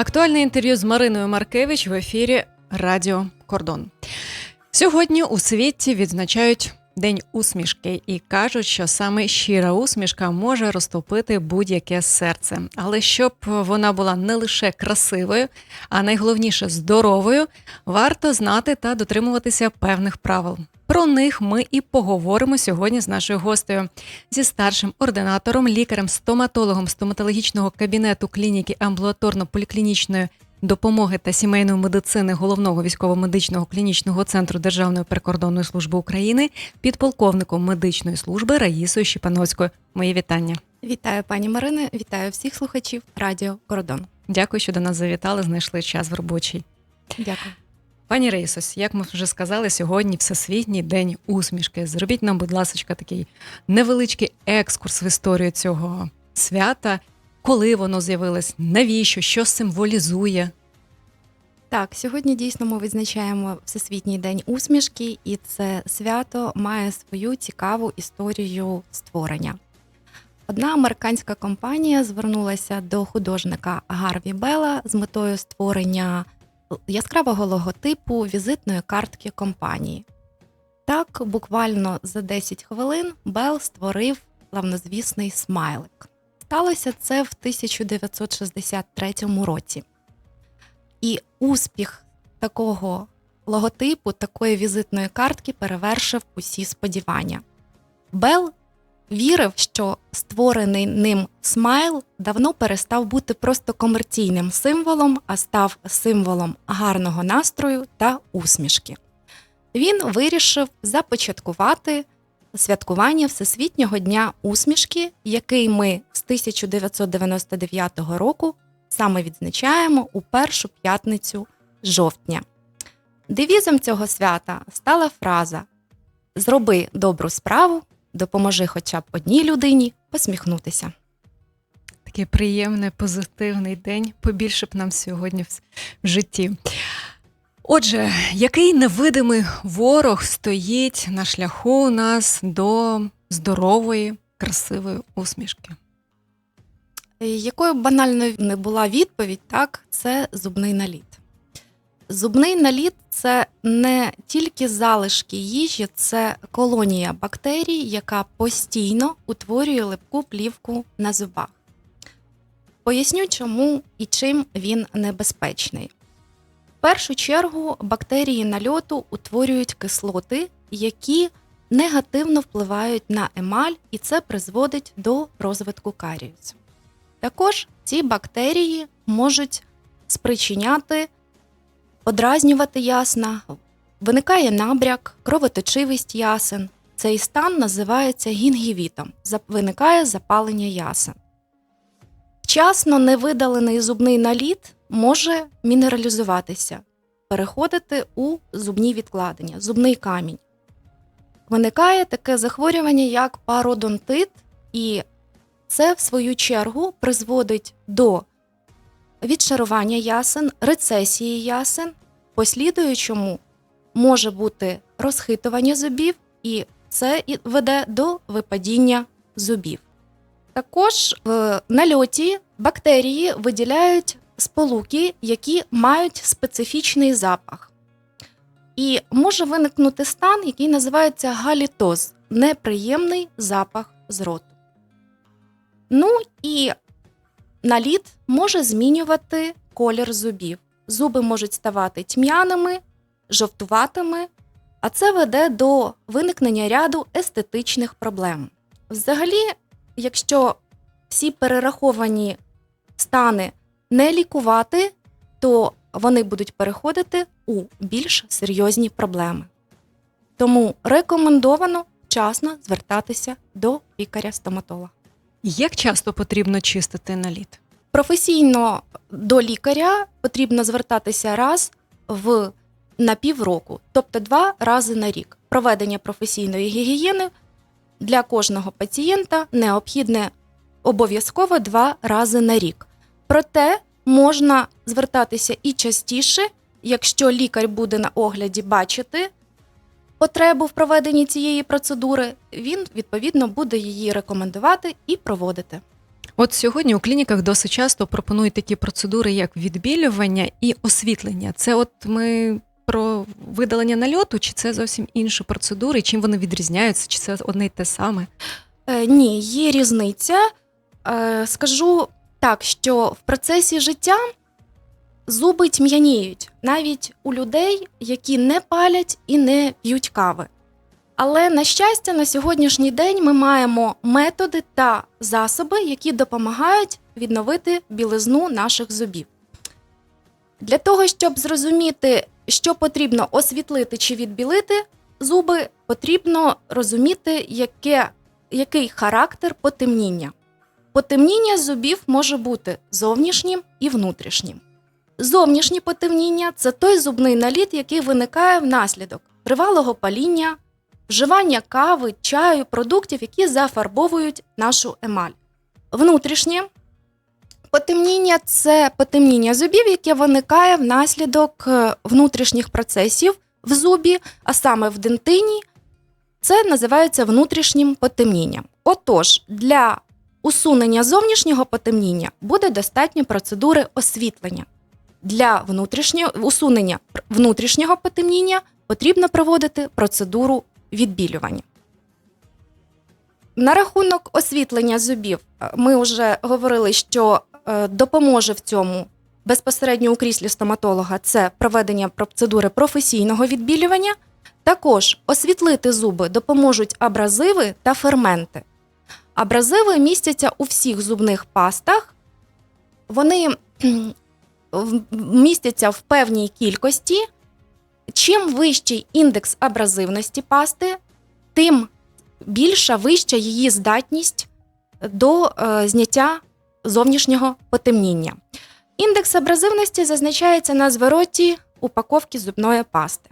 Актуальне інтерв'ю з Мариною Маркевич в ефірі Радіо Кордон. Сьогодні у світі відзначають День усмішки і кажуть, що саме щира усмішка може розтопити будь-яке серце. Але щоб вона була не лише красивою, а найголовніше здоровою, варто знати та дотримуватися певних правил. Про них ми і поговоримо сьогодні з нашою гостею зі старшим ординатором, лікарем-стоматологом стоматологічного кабінету клініки амбулаторно-поліклінічної допомоги та сімейної медицини головного військово-медичного клінічного центру Державної прикордонної служби України, підполковником медичної служби Раїсою Щепановською. Мої вітання. Вітаю, пані Марине, вітаю всіх слухачів Радіо Кордон. Дякую, що до нас завітали. Знайшли час в робочий. Дякую. Пані Рейсос, як ми вже сказали, сьогодні Всесвітній день усмішки. Зробіть нам, будь ласка, такий невеличкий екскурс в історію цього свята. Коли воно з'явилось, навіщо, що символізує? Так, сьогодні дійсно ми відзначаємо Всесвітній день усмішки, і це свято має свою цікаву історію створення. Одна американська компанія звернулася до художника Гарві Белла з метою створення яскравого логотипу візитної картки компанії. Так, буквально за 10 хвилин Белл створив славнозвісний смайлик. Сталося це в 1963 році. І успіх такого логотипу, такої візитної картки перевершив усі сподівання. Белл вірив, що створений ним смайл давно перестав бути просто комерційним символом, а став символом гарного настрою та усмішки. Він вирішив започаткувати святкування Всесвітнього дня усмішки, який ми з 1999 року саме відзначаємо у першу п'ятницю жовтня. Девізом цього свята стала фраза Зроби добру справу, допоможи хоча б одній людині посміхнутися. Такий приємний, позитивний день. Побільше б нам сьогодні в житті. Отже, який невидимий ворог стоїть на шляху у нас до здорової, красивої усмішки? Якою банальною не була відповідь, так, це зубний наліт. Зубний наліт це не тільки залишки їжі, це колонія бактерій, яка постійно утворює липку плівку на зубах. Поясню, чому і чим він небезпечний. Першу чергу бактерії нальоту утворюють кислоти, які негативно впливають на емаль, і це призводить до розвитку каріусу. Також ці бактерії можуть спричиняти, подразнювати ясна, виникає набряк, кровоточивість ясен. Цей стан називається гінгівітом, виникає запалення ясен. Вчасно невидалений зубний наліт може мінералізуватися, переходити у зубні відкладення, зубний камінь. Виникає таке захворювання, як пародонтит, і це, в свою чергу, призводить до відшарування ясен, рецесії ясен, послідуючому може бути розхитування зубів, і це веде до випадіння зубів. Також в нальоті бактерії виділяють сполуки, які мають специфічний запах. І може виникнути стан, який називається галітоз неприємний запах з роту. Ну і наліт може змінювати колір зубів. Зуби можуть ставати тьмяними, жовтуватими, а це веде до виникнення ряду естетичних проблем. Взагалі, якщо всі перераховані стани не лікувати, то вони будуть переходити у більш серйозні проблеми. Тому рекомендовано вчасно звертатися до лікаря-стоматолога. Як часто потрібно чистити наліт? Професійно до лікаря потрібно звертатися раз в на півроку, тобто два рази на рік. Проведення професійної гігієни для кожного пацієнта необхідне обов'язково два рази на рік. Проте можна звертатися і частіше, якщо лікар буде на огляді бачити потребу в проведенні цієї процедури, він відповідно буде її рекомендувати і проводити. От сьогодні у клініках досить часто пропонують такі процедури, як відбілювання і освітлення. Це от ми про видалення нальоту, чи це зовсім інші процедури, чим вони відрізняються, чи це одне й те саме? Е, Ні, є різниця. Е, Скажу так, що в процесі життя зуби тьмяніють навіть у людей, які не палять і не п'ють кави. Але, на щастя, на сьогоднішній день ми маємо методи та засоби, які допомагають відновити білизну наших зубів. Для того, щоб зрозуміти, що потрібно освітлити чи відбілити зуби, потрібно розуміти, яке який характер потемніння. Потемніння зубів може бути зовнішнім і внутрішнім. Зовнішнє потемніння це той зубний наліт, який виникає внаслідок тривалого паління, вживання кави, чаю, продуктів, які зафарбовують нашу емаль. Внутрішнє потемніння це потемніння зубів, яке виникає внаслідок е, внутрішніх процесів в зубі, а саме в дентині, це називається внутрішнім потемнінням. Отож, для усунення зовнішнього потемніння буде достатньо процедури освітлення. Для внутрішнього усунення внутрішнього потемніння потрібно проводити процедуру відбілювання. На рахунок освітлення зубів е, ми вже говорили, що е, допоможе в цьому безпосередньо у кріслі стоматолога це проведення процедури професійного відбілювання. Також освітлити зуби допоможуть абразиви та ферменти. Абразиви містяться у всіх зубних пастах. Вони містяться в певній кількості. Чим вищий індекс абразивності пасти, тим більша вища її здатність до е, зняття зовнішнього потемніння. Індекс абразивності зазначається на звороті упаковки зубної пасти.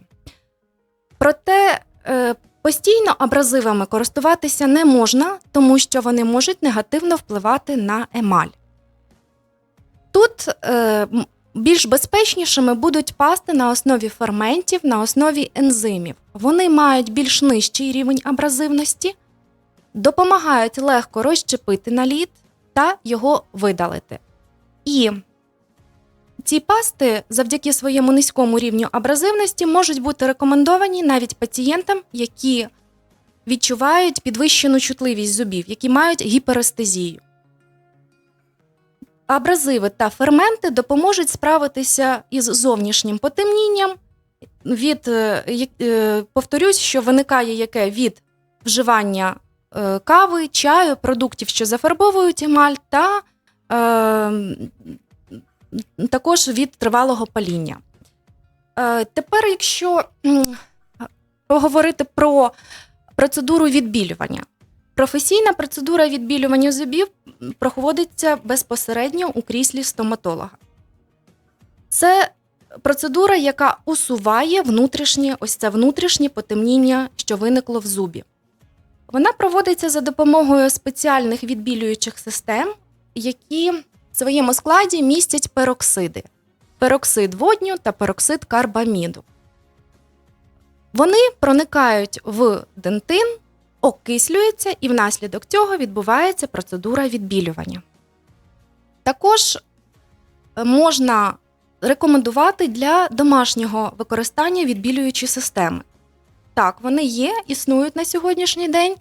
Проте е, постійно абразивами користуватися не можна, тому що вони можуть негативно впливати на емаль. Тут е, більш безпечнішими будуть пасти на основі ферментів, на основі ензимів. Вони мають більш нижчий рівень абразивності, допомагають легко розщепити наліт та його видалити. І ці пасти завдяки своєму низькому рівню абразивності можуть бути рекомендовані навіть пацієнтам, які відчувають підвищену чутливість зубів, які мають гіперестезію. Абразиви та ферменти допоможуть справитися із зовнішнім потемнінням. Від, е, е, повторюсь, що виникає яке від вживання е, кави, чаю, продуктів, що зафарбовують емаль, та також від тривалого паління. Е, Тепер, якщо поговорити про процедуру відбілювання, професійна процедура відбілювання зубів проводиться безпосередньо у кріслі стоматолога. Це процедура, яка усуває внутрішнє, ось це внутрішнє потемніння, що виникло в зубі. Вона проводиться за допомогою спеціальних відбілюючих систем, які своєму складі містять пероксиди: пероксид водню та пероксид карбаміду. Вони проникають в дентин, окислюються, і внаслідок цього відбувається процедура відбілювання. Також е, можна рекомендувати для домашнього використання відбілюючі системи. Так, вони є, існують на сьогоднішній день,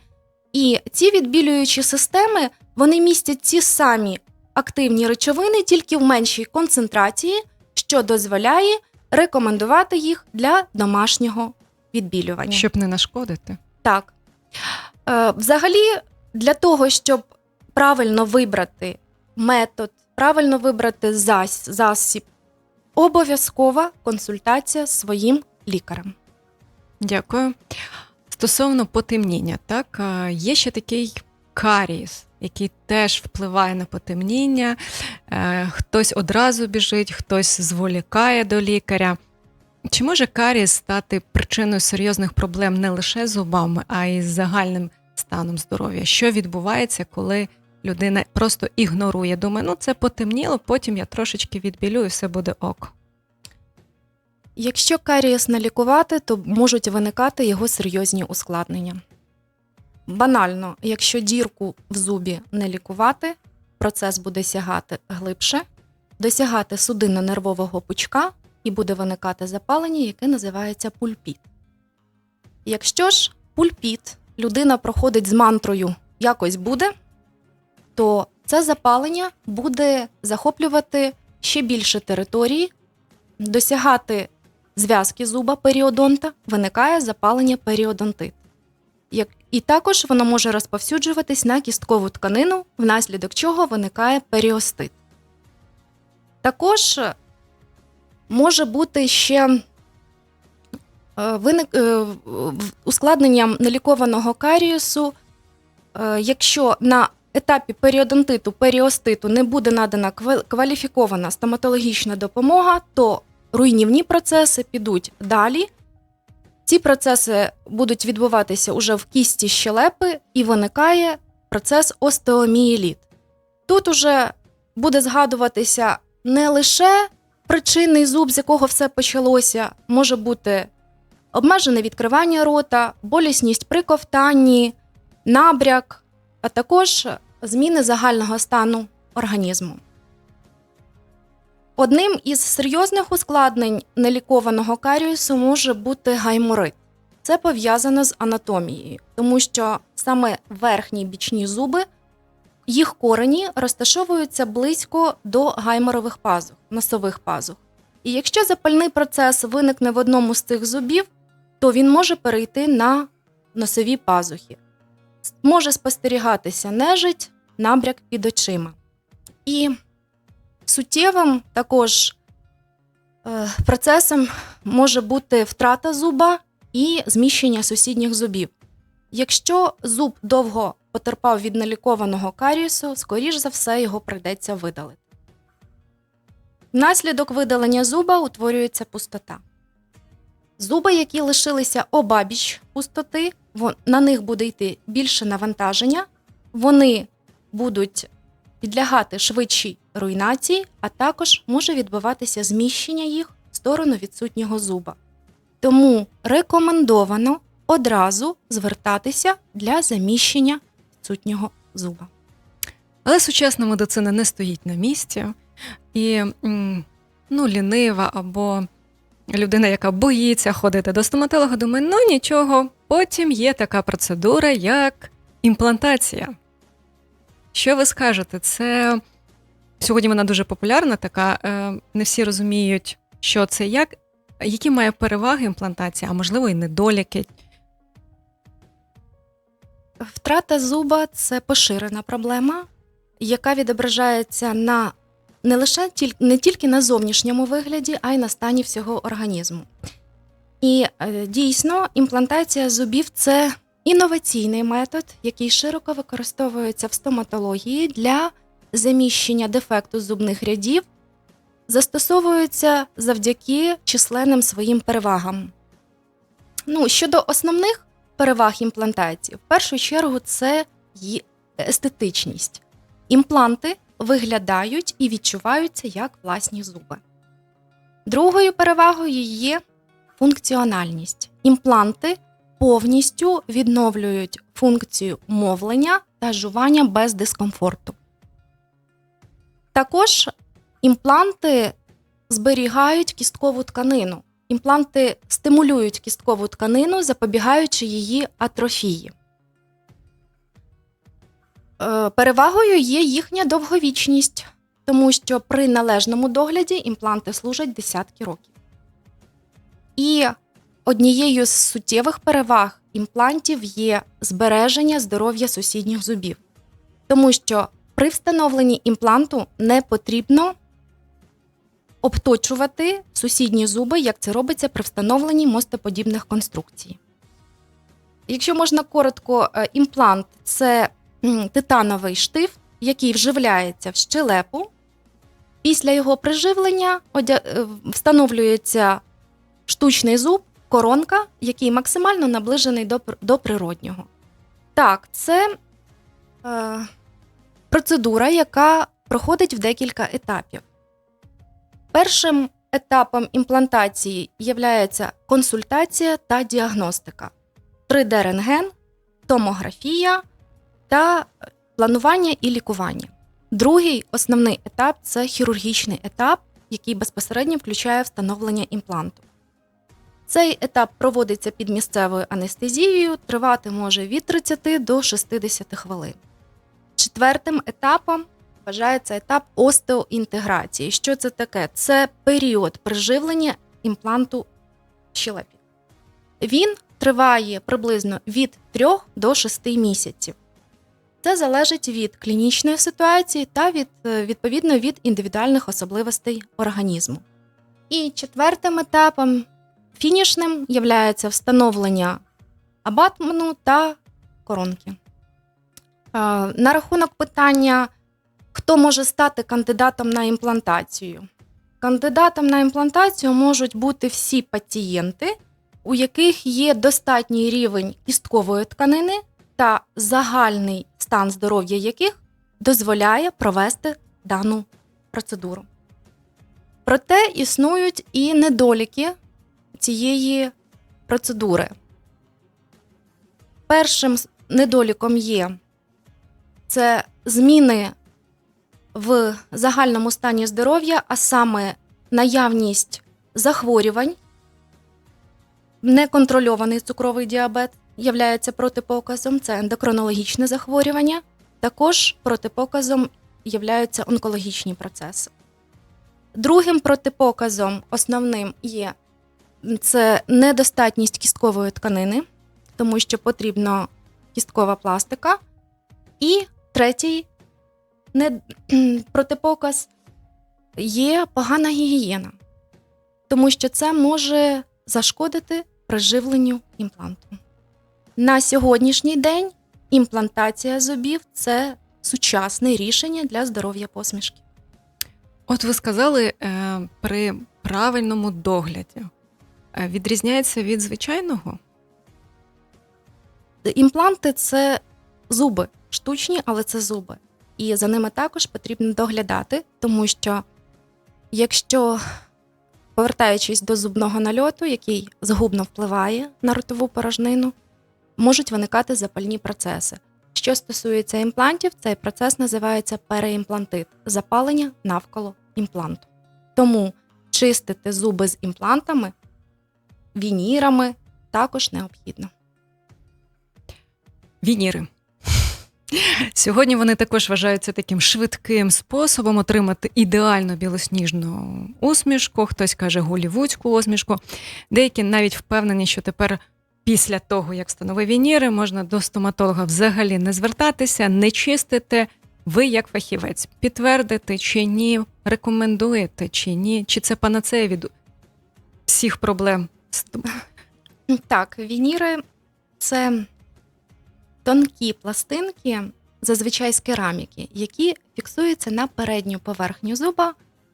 і ці відбілюючі системи вони містять ті самі активні речовини тільки в меншій концентрації, що дозволяє рекомендувати їх для домашнього відбілювання. Щоб не нашкодити. Так. Е, взагалі, для того, щоб правильно вибрати метод, правильно вибрати зас- засіб, обов'язкова консультація з своїм лікарем. Дякую. Стосовно потемніння, так є ще такий карієс, який теж впливає на потемніння. Е, Хтось одразу біжить, хтось зволікає до лікаря. Чи може карієс стати причиною серйозних проблем не лише з зубами, а й з загальним станом здоров'я? Що відбувається, коли людина просто ігнорує? Думає, ну це потемніло, потім я трошечки відбілю і все буде ок. Якщо карієс не лікувати, то можуть виникати його серйозні ускладнення. Банально, якщо дірку в зубі не лікувати, процес буде сягати глибше, досягати судинно-нервового пучка і буде виникати запалення, яке називається пульпіт. Якщо ж пульпіт людина проходить з мантрою якось буде, то це запалення буде захоплювати ще більше території, досягати зв'язки зуба періодонта, виникає запалення періодонтит. Як- І також воно може розповсюджуватись на кісткову тканину, внаслідок чого виникає періостит. Також може бути ще е, виник, е, ускладненням нелікованого каріусу, е, якщо на етапі періодонтиту, періоститу не буде надана кваліфікована стоматологічна допомога, то руйнівні процеси підуть далі. Ці процеси будуть відбуватися уже в кісті щелепи і виникає процес остеомієліт. Тут уже буде згадуватися не лише причинний зуб, з якого все почалося, може бути обмежене відкривання рота, болісність при ковтанні, набряк, а також зміни загального стану організму. Одним із серйозних ускладнень нелікованого каріусу може бути гайморит. Це пов'язано з анатомією, тому що саме верхні бічні зуби, їх корені розташовуються близько до гайморових пазух, носових пазух. І якщо запальний процес виникне в одному з цих зубів, то він може перейти на носові пазухи. Може спостерігатися нежить, набряк під очима. І суттєвим також е, процесом може бути втрата зуба і зміщення сусідніх зубів. Якщо зуб довго потерпав від нелікованого каріусу, скоріш за все його прийдеться видалити. Внаслідок видалення зуба утворюється пустота. Зуби, які лишилися обабіч пустоти, на них буде йти більше навантаження, вони будуть підлягати швидшій руйнації, а також може відбуватися зміщення їх в сторону відсутнього зуба. Тому рекомендовано одразу звертатися для заміщення відсутнього зуба. Але сучасна медицина не стоїть на місці, і ну, лінива або людина, яка боїться ходити до стоматолога, думає, ну нічого, потім є така процедура, як імплантація. Що ви скажете? Це сьогодні вона дуже популярна, така е, не всі розуміють, що це як, які має переваги імплантація, а можливо і недоліки. Втрата зуба це поширена проблема, яка відображається на не лише не тільки на зовнішньому вигляді, а й на стані всього організму. І е, дійсно, імплантація зубів це інноваційний метод, який широко використовується в стоматології для заміщення дефекту зубних рядів, застосовується завдяки численним своїм перевагам. Ну, щодо основних переваг імплантації, в першу чергу, це її естетичність. Імпланти виглядають і відчуваються як власні зуби. Другою перевагою є функціональність. Імпланти повністю відновлюють функцію мовлення та жування без дискомфорту. Також імпланти зберігають кісткову тканину. Імпланти стимулюють кісткову тканину, запобігаючи її атрофії. Е, Перевагою є їхня довговічність, тому що при належному догляді імпланти служать десятки років. І однією з суттєвих переваг імплантів є збереження здоров'я сусідніх зубів, тому що при встановленні імпланту не потрібно обточувати сусідні зуби, як це робиться при встановленні мостоподібних конструкцій. Якщо можна коротко, е, імплант це титановий штиф, який вживляється в щелепу. Після його приживлення е, встановлюється штучний зуб, коронка, який максимально наближений до, до природнього. Так, це е, процедура, яка проходить в декілька етапів. Першим етапом імплантації є консультація та діагностика, 3D-рентген, томографія та планування і лікування. Другий основний етап це хірургічний етап, який безпосередньо включає встановлення імпланту. Цей етап проводиться під місцевою анестезією, тривати може від 30 до 60 хвилин. Четвертим етапом вважається етап остеоінтеграції. Що це таке? Це період приживлення імпланту щелепі. Він триває приблизно від 3 до 6 місяців. Це залежить від клінічної ситуації та від, е, відповідно від індивідуальних особливостей організму. І четвертим етапом фінішним є встановлення абатмену та коронки. Е, На рахунок питання, хто може стати кандидатом на імплантацію. Кандидатом на імплантацію можуть бути всі пацієнти, у яких є достатній рівень кісткової тканини та загальний стан здоров'я яких дозволяє провести дану процедуру. Проте існують і недоліки цієї процедури. Першим недоліком є це зміни в загальному стані здоров'я, а саме наявність захворювань, неконтрольований цукровий діабет являється протипоказом, це ендокринологічне захворювання. Також протипоказом являються онкологічні процеси. Другим протипоказом основним є це недостатність кісткової тканини, тому що потрібна кісткова пластика. І третій не, протипоказ є погана гігієна, тому що це може зашкодити приживленню імпланту. На сьогоднішній день імплантація зубів це сучасне рішення для здоров'я посмішки. От ви сказали е, при правильному догляді. Е, Відрізняється від звичайного? Імпланти це зуби, штучні, але це зуби. І за ними також потрібно доглядати, тому що якщо, повертаючись до зубного нальоту, який згубно впливає на ротову порожнину, можуть виникати запальні процеси. Що стосується імплантів, цей процес називається переімплантит запалення навколо імпланту. Тому чистити зуби з імплантами, вінірами також необхідно. Вініри. Сьогодні вони також вважаються таким швидким способом отримати ідеально білосніжну усмішку. Хтось каже голівудську усмішку. Деякі навіть впевнені, що тепер, після того, як встановив вініри, можна до стоматолога взагалі не звертатися, не чистити. Ви, як фахівець, підтвердите чи ні, рекомендуєте чи ні, чи це панацея від всіх проблем Так, вініри це тонкі пластинки, зазвичай з кераміки, які фіксуються на передню поверхню зуба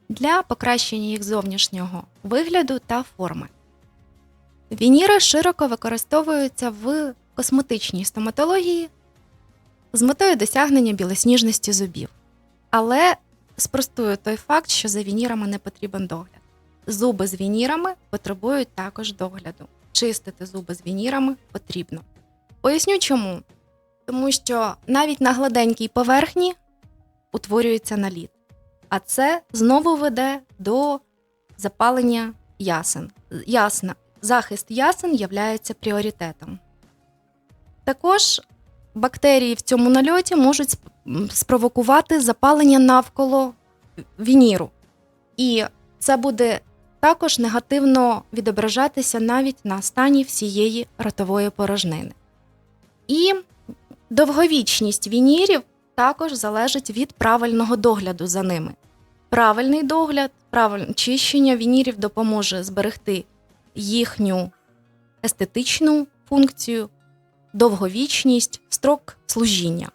для покращення їх зовнішнього вигляду та форми. Вініри широко використовуються в косметичній стоматології з метою досягнення білосніжності зубів. Але спростую той факт, що за вінірами не потрібен догляд. Зуби з вінірами потребують також догляду. Чистити зуби з вінірами потрібно. Поясню чому. Тому що навіть на гладенькій поверхні утворюється наліт, а це знову веде до запалення ясен. Ясна, захист ясен є пріоритетом. Також бактерії в цьому нальоті можуть спровокувати запалення навколо вініру. І це буде також негативно відображатися навіть на стані всієї ротової порожнини. І довговічність вінірів також залежить від правильного догляду за ними. Правильний догляд, правильне чищення вінірів допоможе зберегти їхню естетичну функцію, довговічність, строк служіння.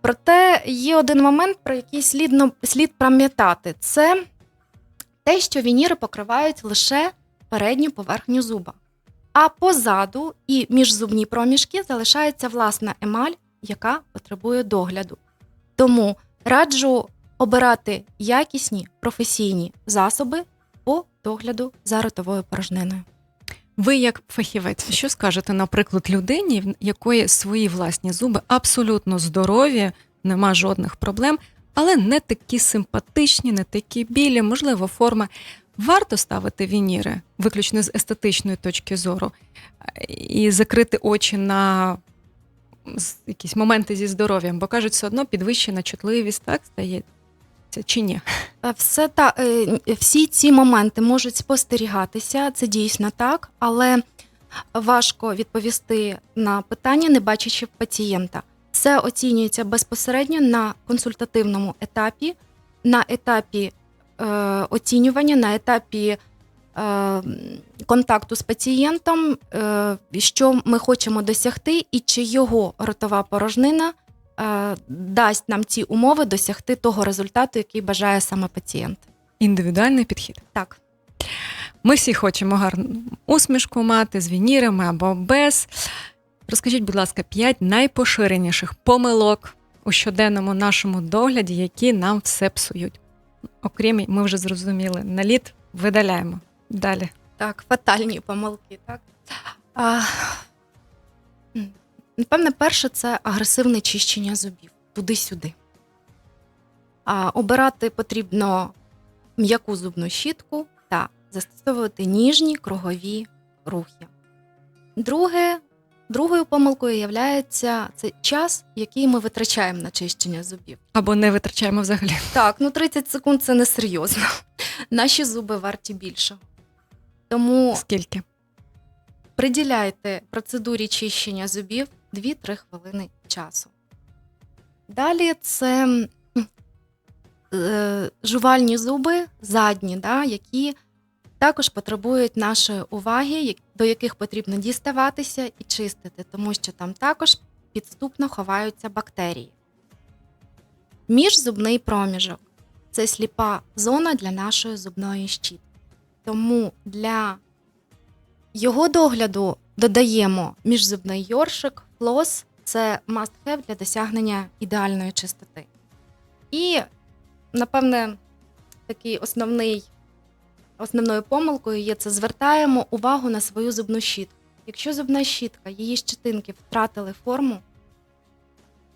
Проте є один момент, про який слідно, слід пам'ятати: це те, що вініри покривають лише передню поверхню зуба. А позаду і міжзубні проміжки залишається власна емаль, яка потребує догляду. Тому раджу обирати якісні професійні засоби по догляду за ротовою порожниною. Ви, як фахівець, що скажете, наприклад, людині, в якої свої власні зуби абсолютно здорові, нема жодних проблем, але не такі симпатичні, не такі білі, можливо, форма. Варто ставити вініри виключно з естетичної точки зору і закрити очі на якісь моменти зі здоров'ям, бо кажуть, все одно підвищена чутливість, так стається чи ні? Е, Все та е, всі ці моменти можуть спостерігатися, це дійсно так, але важко відповісти на питання, не бачачи пацієнта. Це оцінюється безпосередньо на консультативному етапі, на етапі оцінювання, на етапі е, контакту з пацієнтом, е, що ми хочемо досягти, і чи його ротова порожнина е, дасть нам ці умови досягти того результату, який бажає саме пацієнт. Індивідуальний підхід. Так, Ми всі хочемо гарну усмішку мати з вінірами або без. Розкажіть, будь ласка, п'ять найпоширеніших помилок у щоденному нашому догляді, які нам все псують. Окрім, ми вже зрозуміли, наліт видаляємо. Далі. так, фатальні помилки. Так. А, напевне, перше це агресивне чищення зубів туди-сюди. А, обирати потрібно м'яку зубну щітку та застосовувати ніжні кругові рухи. Друге, другою помилкою є це час, який ми витрачаємо на чищення зубів. Або не витрачаємо взагалі. Так, ну 30 секунд це не серйозно. Наші зуби варті більше. Тому Скільки? приділяйте процедурі чищення зубів 2-3 хвилини часу. Далі це е, жувальні зуби задні, да, які також потребують нашої уваги, до яких потрібно діставатися і чистити, тому що там також підступно ховаються бактерії. Міжзубний проміжок це сліпа зона для нашої зубної щітки. Тому для його догляду додаємо міжзубний йоршик, флос це must-have для досягнення ідеальної чистоти. І, напевне, такий основний, основною помилкою є це звертаємо увагу на свою зубну щітку. Якщо зубна щітка, її щетинки втратили форму,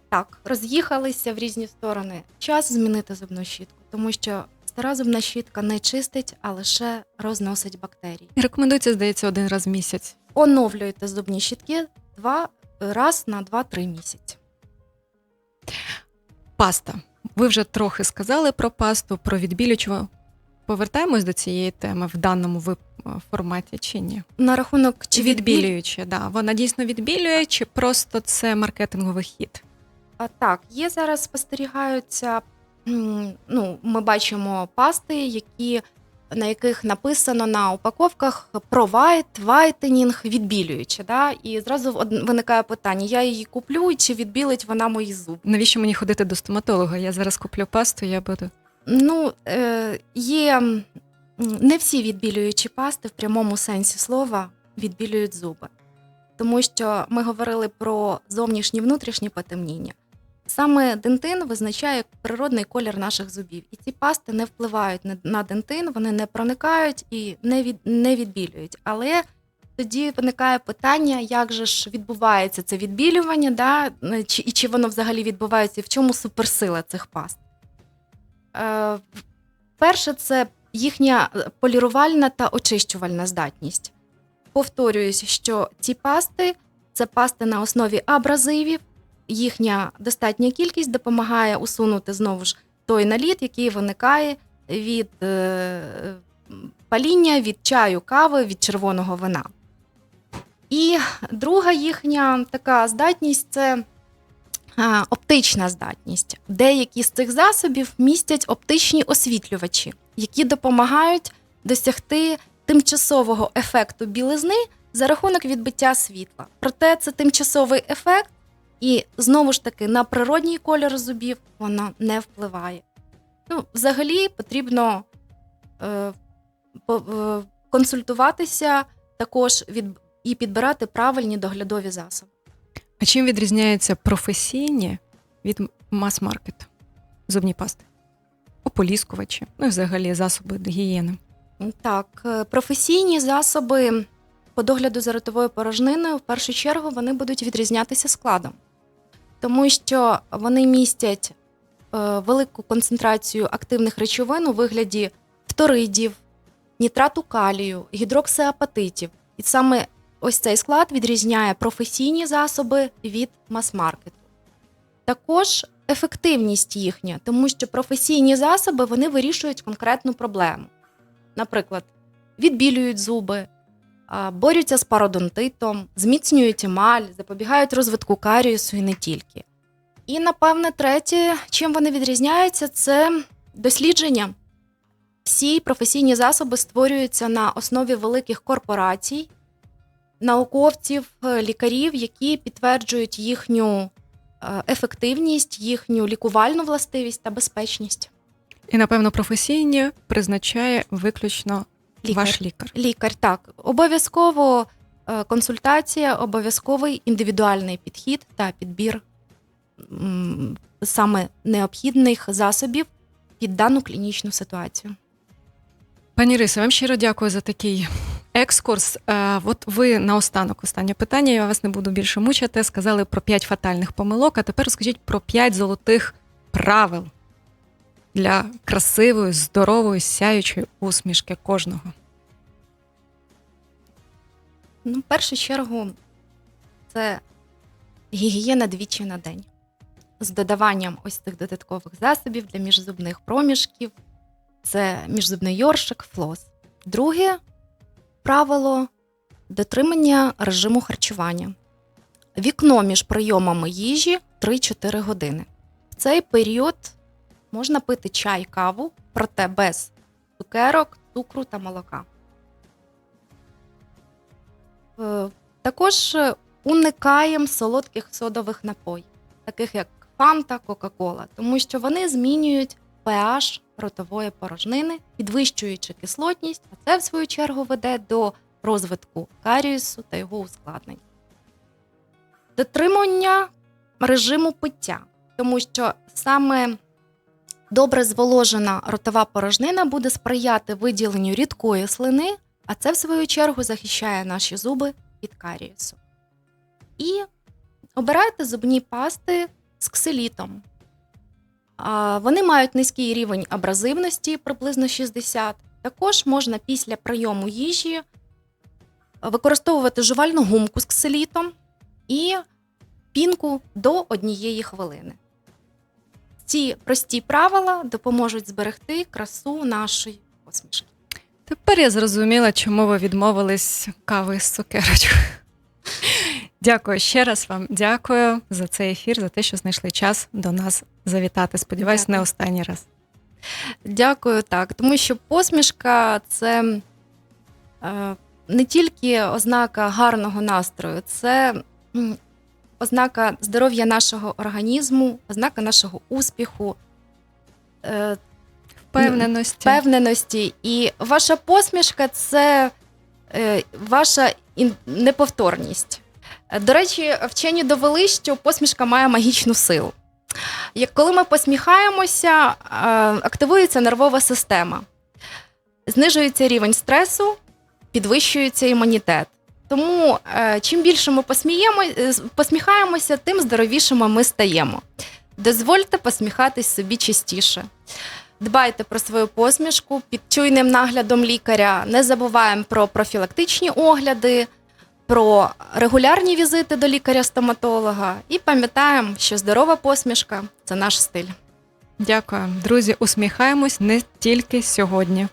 так, роз'їхалися в різні сторони. Час змінити зубну щітку, тому що стара зубна щітка не чистить, а лише розносить бактерії. Рекомендується, здається, один раз в місяць. Оновлюйте зубні щітки два раз на 2-3 місяці. Паста. Ви вже трохи сказали про пасту, про відбілювачу. Повертаємось до цієї теми в даному вип- форматі чи ні? На рахунок Чи відбілюючи? Да. Вона дійсно відбілює, чи просто це маркетинговий хід? А так, є зараз спостерігаються. Ну, ми бачимо пасти, які на яких написано на упаковках провайт, вайтенінг, відбілюючи. Да? І зразу виникає питання: я її куплю, чи відбілить вона мої зуби? Навіщо мені ходити до стоматолога? Я зараз куплю пасту, я буду. Ну, е, є не всі відбілюючі пасти в прямому сенсі слова відбілюють зуби. Тому що ми говорили про зовнішні внутрішні потемніння. Саме дентин визначає природний колір наших зубів. І ці пасти не впливають на- дентин, вони не проникають і не, від, не відбілюють. Але тоді виникає питання, як же ж відбувається це відбілювання, да? чи, і чи воно взагалі відбувається, і в чому суперсила цих паст. Е, Перше, це їхня полірувальна та очищувальна здатність. Повторююсь, що ці пасти це пасти на основі абразивів. Їхня достатня кількість допомагає усунути знову ж той наліт, який виникає від е, паління, від чаю, кави, від червоного вина. І друга їхня така здатність це оптична здатність. Деякі з цих засобів містять оптичні освітлювачі, які допомагають досягти тимчасового ефекту білизни за рахунок відбиття світла. Проте це тимчасовий ефект, і знову ж таки на природній кольор зубів вона не впливає. Ну, взагалі потрібно е, е, консультуватися також від, і підбирати правильні доглядові засоби. А чим відрізняються професійні від мас-маркету? Зубні пасти? Ополіскувачі, ну і взагалі засоби гігієни. Так, е, професійні засоби по догляду за ротовою порожниною в першу чергу вони будуть відрізнятися складом, тому що вони містять велику концентрацію активних речовин у вигляді фторидів, нітрату калію, гідроксиапатитів. І саме ось цей склад відрізняє професійні засоби від мас-маркету. Також ефективність їхня, тому що професійні засоби вони вирішують конкретну проблему. Наприклад, відбілюють зуби, борються з пародонтитом, зміцнюють емаль, запобігають розвитку каріусу і не тільки. І, напевне, третє, чим вони відрізняються, це дослідження. Всі професійні засоби створюються на основі великих корпорацій, науковців, е, лікарів, які підтверджують їхню е, ефективність, їхню лікувальну властивість та безпечність. І, напевно, професійні призначає виключно Лікар. ваш лікар. Лікар, так. Обов'язково е, консультація, обов'язковий індивідуальний підхід та підбір саме необхідних засобів під дану клінічну ситуацію. Пані Рисо, вам щиро дякую за такий екскурс. Е, От ви наостанок останнє питання. Я вас не буду більше мучити. Сказали про п'ять фатальних помилок. А тепер розкажіть про п'ять золотих правил для красивої, здорової, сяючої усмішки кожного. Ну, в першу чергу, це гігієна двічі на день з додаванням ось цих додаткових засобів для міжзубних проміжків. Це міжзубний йоршик, флос. Друге правило дотримання режиму харчування. Вікно між прийомами їжі 3-4 години. В цей період можна пити чай, каву, проте без цукерок, цукру та молока. Е, Також уникаємо солодких содових напоїв, таких як фанта, Кока-Кола, тому що вони змінюють pH ротової порожнини, підвищуючи кислотність, а це в свою чергу веде до розвитку каріусу та його ускладнень. Дотримання режиму пиття, тому що саме добре зволожена ротова порожнина буде сприяти виділенню рідкої слини, а це в свою чергу захищає наші зуби від карієсу. І обирайте зубні пасти з ксилітом. Вони мають низький рівень абразивності, приблизно 60. Також можна після прийому їжі використовувати жувальну гумку з ксилітом і пінку до однієї хвилини. Ці прості правила допоможуть зберегти красу нашої посмішки. Тепер я зрозуміла, чому ви відмовились кави з цукерочкою. Дякую ще раз вам. Дякую за цей ефір, за те, що знайшли час до нас завітати. Сподіваюсь, Дякую. не останній раз. Дякую, так. Тому що посмішка це е, не тільки ознака гарного настрою, це ознака здоров'я нашого організму, ознака нашого успіху, е, Впевненості. впевненості. І ваша посмішка це е, ваша неповторність. До речі, вчені довели, що посмішка має магічну силу. Як коли ми посміхаємося, е, активується нервова система, знижується рівень стресу, підвищується імунітет. Тому е, чим більше ми посміємо, е, посміхаємося, тим здоровішими ми стаємо. Дозвольте посміхатись собі частіше. Дбайте про свою посмішку під чуйним наглядом лікаря. Не забуваємо про профілактичні огляди, про регулярні візити до лікаря-стоматолога і пам'ятаємо, що здорова посмішка це наш стиль. Дякую, друзі. Усміхаємось не тільки сьогодні.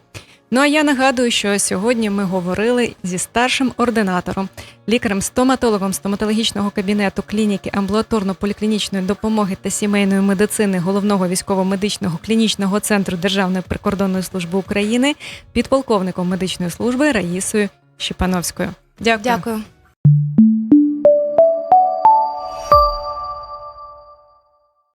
Ну а я нагадую, що сьогодні ми говорили зі старшим ординатором, лікарем-стоматологом стоматологічного кабінету клініки амбулаторно-поліклінічної допомоги та сімейної медицини головного військово-медичного клінічного центру Державної прикордонної служби України, підполковником медичної служби Раїсою Щепановською. Дякую. Дякую.